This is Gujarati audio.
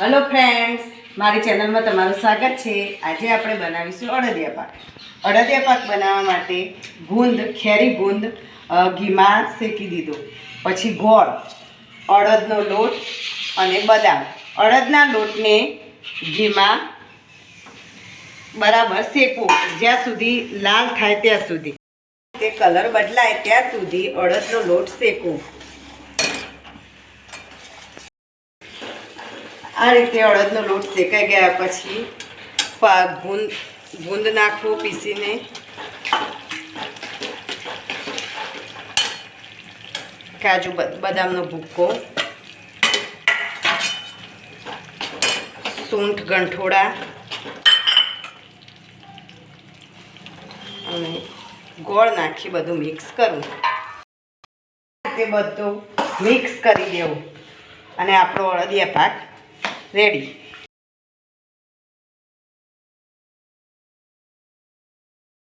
હેલો ફ્રેન્ડ્સ મારી ચેનલમાં તમારું સ્વાગત છે. આજે આપણે બનાવીશું અડદિયા પાક. અડદિયા પાક બનાવવા માટે ગુંદ, ખેરી ગુંદ ઘીમાં શેકી દીધો. પછી ગોળ, અડદનો લોટ અને બદામ. અડદના લોટને ઘીમાં બરાબર શેકવું. જ્યાં સુધી લાલ થાય ત્યાં સુધી. તે કલર બદલાય ત્યાં સુધી અડદનો લોટ શેકવો. આ રીતે અડદનો લોટ શેકાઈ ગયા પછી ભૂંદ ગુંદ નાખવું પીસીને. કાજુ બદામનો ભૂક્કો. સૂંઠ ગંઠોડા. અને ગોળ નાખી બધું મિક્સ કરવું તે બધું મિક્સ કરી દેવું. અને આપણો અળદિયા પાક ready.